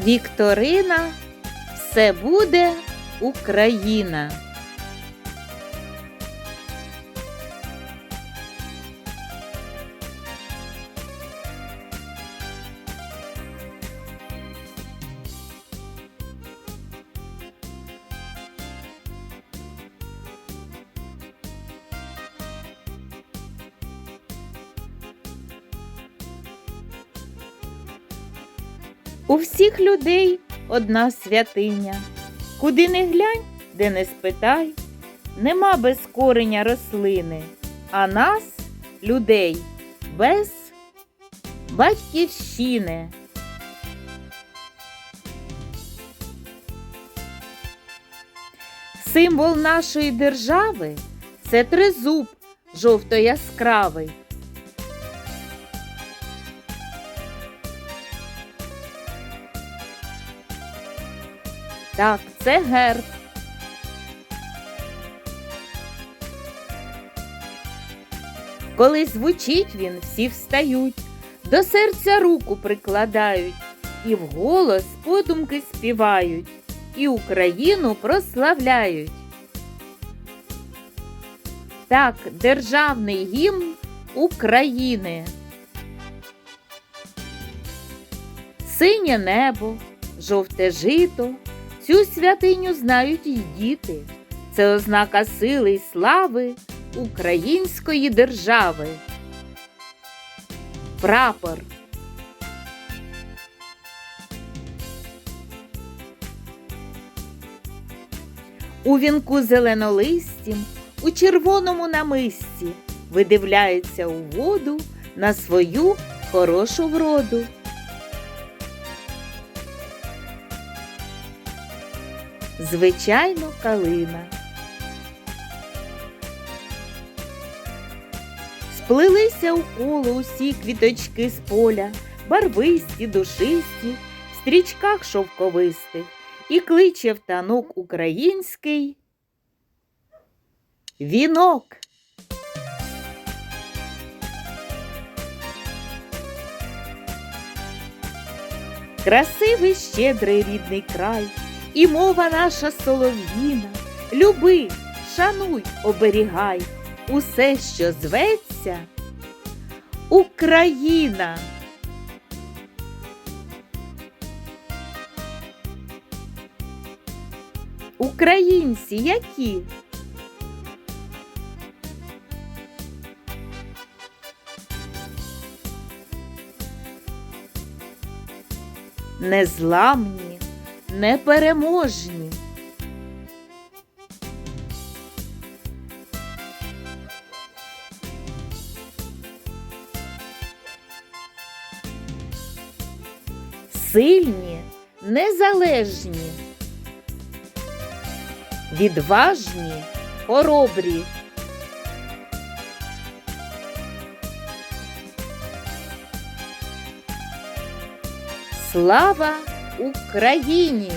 Вікторина, все буде Україна. У всіх людей одна святиня. Куди не глянь, де не спитай, нема без кореня рослини, а нас, людей, без батьківщини. Символ нашої держави це тризуб жовто-яскравий. Так, це герб. Коли звучить він, всі встають, до серця руку прикладають, і вголос подумки співають, і Україну прославляють. Так, державний гімн України. Синє небо, жовте жито, Цю святиню знають і діти. Це ознака сили й слави української держави. Прапор. У вінку зеленолистім, у червоному намисті видивляється у воду на свою хорошу вроду. Звичайно, калина. Сплилися у коло усі квіточки з поля, барвисті, душисті, в стрічках шовковистих, і кличе в танок український вінок. Красивий щедрий рідний край, і мова наша солов'їна. Люби, шануй, оберігай усе, що зветься Україна. Українці які? Незламні, непереможні. Сильні, незалежні, відважні, хоробрі. Слава Україні!